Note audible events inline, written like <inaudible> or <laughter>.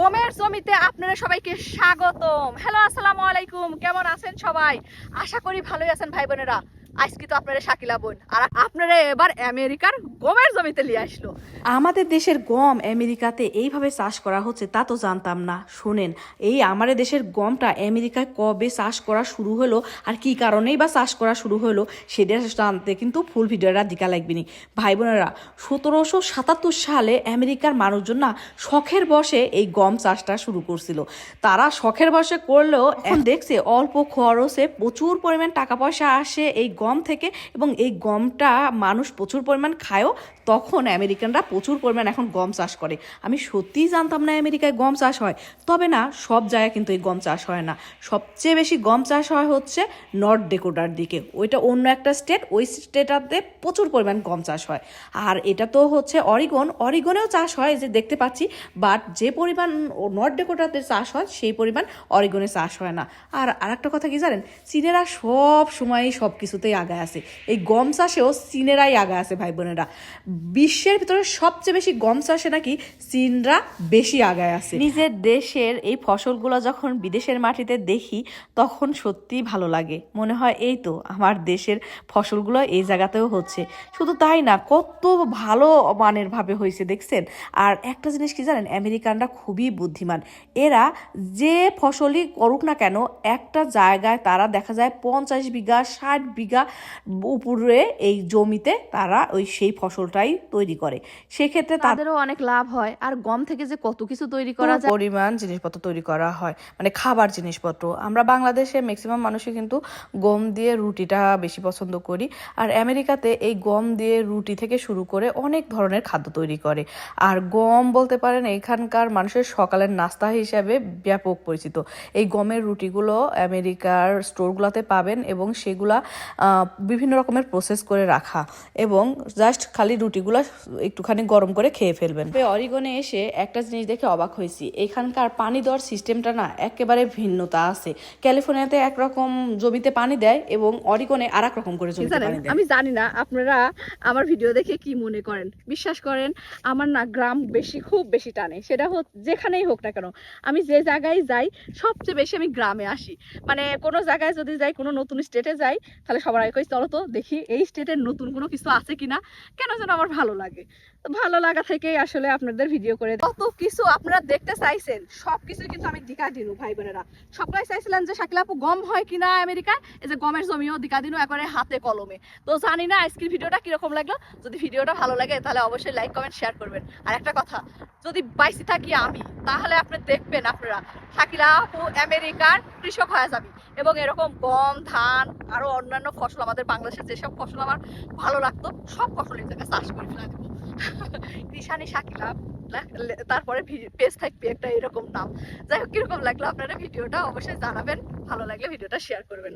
গমের জমিতে আপনারা সবাইকে স্বাগতম। হ্যালো আসসালামু আলাইকুম। কেমন আছেন সবাই? আশা করি ভালোই আছেন ভাই বোনেরা। আজকে তো আপনারা শাকিলা বোন। আর আপনারা এবার আমেরিকার গমের জমিতে নিয়ে আসলো। আমাদের দেশের গম আমেরিকাতে এইভাবে চাষ করা হচ্ছে তা তো জানতাম না। শোনেন, এই আমাদের দেশের গমটা আমেরিকায় কবে চাষ করা শুরু হলো আর কি কারণেই বা চাষ করা শুরু হলো সেটা জানতে কিন্তু ফুল ভিডিওটা দিকা লাগবেনি ভাই বোনেরা, সতেরোশো সাতাত্তর সালে আমেরিকার মানুষজন না শখের বসে এই গম চাষটা শুরু করছিল। তারা শখের বসে করলেও এখন দেখছে অল্প খরচে প্রচুর পরিমাণ টাকা পয়সা আসে এই গম থেকে এবং এই গমটা মানুষ প্রচুর পরিমাণ খায়ও, তখন আমেরিকানরা প্রচুর পরিমাণ এখন গম চাষ করে। আমি সত্যিই জানতাম না আমেরিকায় গম চাষ হয়। তবে না, সব জায়গায় কিন্তু এই গম চাষ হয় না। সবচেয়ে বেশি গম চাষ হয় হচ্ছে নর্থ ডেকোটার দিকে। ওইটা অন্য একটা স্টেট, ওই স্টেটাতে প্রচুর পরিমাণ গম চাষ হয়। আর এটা তো হচ্ছে অরিগন। অরিগনেও চাষ হয় যে দেখতে পাচ্ছি। বাট যে পরিমাণ নর্থ ডেকোটাতে চাষ হয়, সেই পরিমাণ অরিগনে চাষ হয় না। আর আরেকটা কথা কি জানেন? চীনেরা সব সময়ই সব কিছুতেই আগায় আছে এই গম চাষেও চীনেরাই আগায় আছে ভাই বোনেরা বিশ্বের ভিতরে সবচেয়ে বেশি গম চাষে নাকি চীনরা বেশি আগায় আছে নিজের দেশের এই ফসলগুলো যখন বিদেশের মাটিতে দেখি, তখন সত্যি ভালো লাগে। মনে হয় এই তো, আমার দেশের ফসলগুলো এই জায়গাতেও হচ্ছে। শুধু তাই না, কত ভালো মানের ভাবে হয়েছে, দেখছেন? আর একটা জিনিস কি জানেন, আমেরিকানরা খুবই বুদ্ধিমান। এরা যে ফসলই করুক না কেন, একটা জায়গায় তারা দেখা যায় পঞ্চাশ বিঘা, ষাট বিঘা উপরে এই জমিতে তারা ওই সেই ফসলটাই তৈরি করে। সেক্ষেত্রে তাদেরও অনেক লাভ হয়। আর গম থেকে যে কত কিছু তৈরি করা যায় পরিমাণ জিনিসপত্র তৈরি করা হয়। মানে খাবার জিনিসপত্র। আমরা বাংলাদেশে ম্যাক্সিমাম মানুষই কিন্তু গম দিয়ে রুটিটা বেশি পছন্দ করি। আর আমেরিকাতে এই গম দিয়ে রুটি থেকে শুরু করে অনেক ধরনের খাদ্য তৈরি করে। আর গম বলতে পারেন এখানকার মানুষের সকালের নাস্তা হিসাবে ব্যাপক পরিচিত। এই গমের রুটিগুলো আমেরিকার স্টোরগুলোতে পাবেন এবং সেগুলা বিভিন্ন রকমের প্রসেস করে রাখা এবং জাস্ট খালি রুটিগুলো একটুখানি গরম করে খেয়ে ফেলবেন। তবে অরিগনে এসে একটা জিনিস দেখে অবাক হয়েছি। এখানকার পানি দেওয়ার সিস্টেমটা না একেবারে ভিন্নতা আছে। ক্যালিফোর্নিয়াতে একরকম জমিতে পানি দেয় এবং অরিগনে আর এক রকম করে জমিতে পানি দেয়। আমি জানি না আপনারা আমার ভিডিও দেখে কি মনে করেন। বিশ্বাস করেন আমার না গ্রাম বেশি খুব বেশি টানে। সেটা হোক যেখানেই হোক না কেন। আমি যে জায়গায় যাই সবচেয়ে বেশি আমি গ্রামে আসি। মানে কোনো জায়গায় যদি যাই কোনো নতুন স্টেটে যাই তাহলে সবার আগে কই চলো তো দেখি এই স্টেটের নতুন কোনো কিছু আছে কিনা? কেন যেন আমার ভালো লাগে। তো ভালো লাগা থেকেই আসলে আপনাদের ভিডিও করে কত কিছু আপনারা দেখতে চাইছেন সব কিছু কিন্তু আমি দিকা দিনু ভাই বোনেরা। সবাই চাইছিলেন যে শাকিল আপু গম হয় কিনা আমেরিকায় এই যে গমের জমিও দিকা দিনু একবারে হাতে কলমে। তো জানি না আজকের ভিডিওটা কীরকম লাগল। যদি ভিডিওটা ভালো লাগে তাহলে অবশ্যই লাইক কমেন্ট শেয়ার করবেন। আর একটা কথা, যদি বাইসি থাকি আমি, তাহলে আপনি দেখবেন আপনারা শাকিলা আপু আমেরিকার কৃষক হয়ে যাবি। এবং এরকম গম, ধান, আরও অন্যান্য ফসল আমাদের বাংলাদেশের যেসব ফসল আমার ভালো লাগতো, সব ফসল জায়গায় চাষ করে ফেলা দেবো। <laughs> কৃষানি শাকিলা তারপরে পেজ থাকবে একটা এরকম নাম। যাই হোক, কীরকম লাগল আপনারা ভিডিওটা অবশ্যই জানাবেন। ভালো লাগলে ভিডিওটা শেয়ার করবেন।